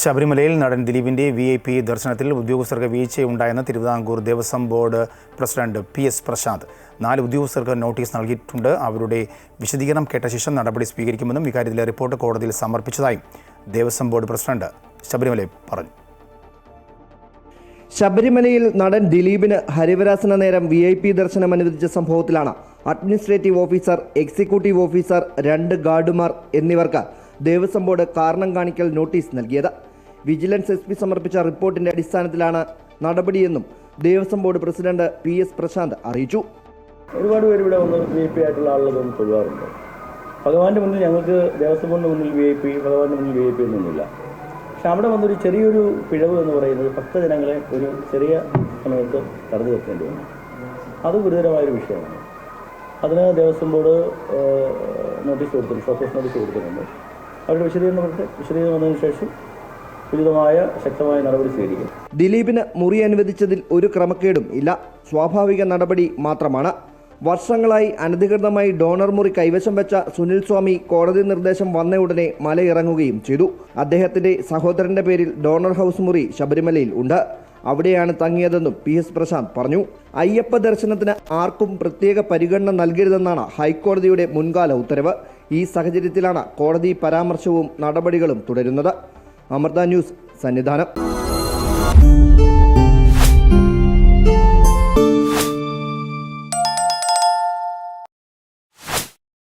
ശബരിമലയിൽ നടൻ ദിലീപിന്റെ വി ഐ പി ദർശനത്തിൽ ഉദ്യോഗസ്ഥർക്ക് വീഴ്ചയുണ്ടായെന്ന് Travancore Devaswom Board president P S Prashanth. നാല് ഉദ്യോഗസ്ഥർക്ക് നോട്ടീസ് നൽകിയിട്ടുണ്ട്. അവരുടെ വിശദീകരണം കേട്ട ശേഷം നടപടി സ്വീകരിക്കുമെന്നും ഇക്കാര്യത്തിലെ റിപ്പോർട്ട് കോടതിയിൽ സമർപ്പിച്ചതായും ദേവസ്വം ബോർഡ് പ്രസിഡന്റ് ശബരിമലയിൽ പറഞ്ഞു. ശബരിമലയിൽ നടൻ ദിലീപിന് ഹരിവരാസന നേരം വി ഐ പി ദർശനം അനുവദിച്ച സംഭവത്തിലാണ് അഡ്മിനിസ്ട്രേറ്റീവ് ഓഫീസർ എക്സിക്യൂട്ടീവ് ഓഫീസർ രണ്ട് ഗാർഡുമാർ എന്നിവർക്ക് ദേവസ്വം ബോർഡ് കാരണം കാണിക്കൽ നോട്ടീസ് നൽകിയത്. വിജിലൻസ് എസ് പി സമർപ്പിച്ച റിപ്പോർട്ടിന്റെ അടിസ്ഥാനത്തിലാണ് നടപടിയെന്നും Devaswom Board president P S Prashanth അറിയിച്ചു. ഒരുപാട് പേര് ഇവിടെ വന്ന് വി ഐ പി ആയിട്ടുള്ള ആളുകൾ തൊഴുവാറുണ്ട്. ഭഗവാന്റെ മുന്നിൽ ഞങ്ങൾക്ക് ദേവസ്വം ബോർഡിന് മുന്നിൽ വി ഐ പി ഭഗവാന്റെ മുന്നിൽ വി ഐ പി ഒന്നുമില്ല പക്ഷെ അവിടെ വന്നൊരു ചെറിയൊരു പിഴവ് എന്ന് പറയുന്നത് ഭക്തജനങ്ങളെ ഒരു ചെറിയ സമയത്ത് തടഞ്ഞു വെക്കേണ്ടി വന്നു. അത് ഗുരുതരമായൊരു വിഷയമാണ്. അതിന് ദേവസ്വം ബോർഡ് നോട്ടീസ് കൊടുത്തിട്ടുണ്ട് ഷോക്കേസ് നോട്ടീസ് കൊടുത്തിട്ടുണ്ട്. അവരുടെ വിശദീകരണം വിശദീകരണം വന്നതിന് ശേഷം ഉചിതമായ ശക്തമായ നടപടി സ്വീകരിക്കും. ദിലീപിന് മുറി അനുവദിച്ചതിൽ ഒരു ക്രമക്കേടും ഇല്ല. സ്വാഭാവിക നടപടി മാത്രമാണ്. വർഷങ്ങളായി അനധികൃതമായി ഡോണർ മുറി കൈവശം വെച്ച സുനിൽ സ്വാമി കോടതി നിർദ്ദേശം വന്ന ഉടനെ മലയിറങ്ങുകയും ചെയ്തു. അദ്ദേഹത്തിന്റെ സഹോദരന്റെ പേരിൽ ഡോണർ ഹൗസ് മുറി ശബരിമലയിൽ ഉണ്ട്. അവിടെയാണ് തങ്ങിയതെന്നും പി എസ് പ്രശാന്ത് പറഞ്ഞു. അയ്യപ്പ ദർശനത്തിന് ആർക്കും പ്രത്യേക പരിഗണന നൽകരുതെന്നാണ് ഹൈക്കോടതിയുടെ മുൻകാല ഉത്തരവ്. ഈ സാഹചര്യത്തിലാണ് കോടതി പരാമർശവും നടപടികളും തുടരുന്നത്. അമൃത ന്യൂസ് സന്നിധാനം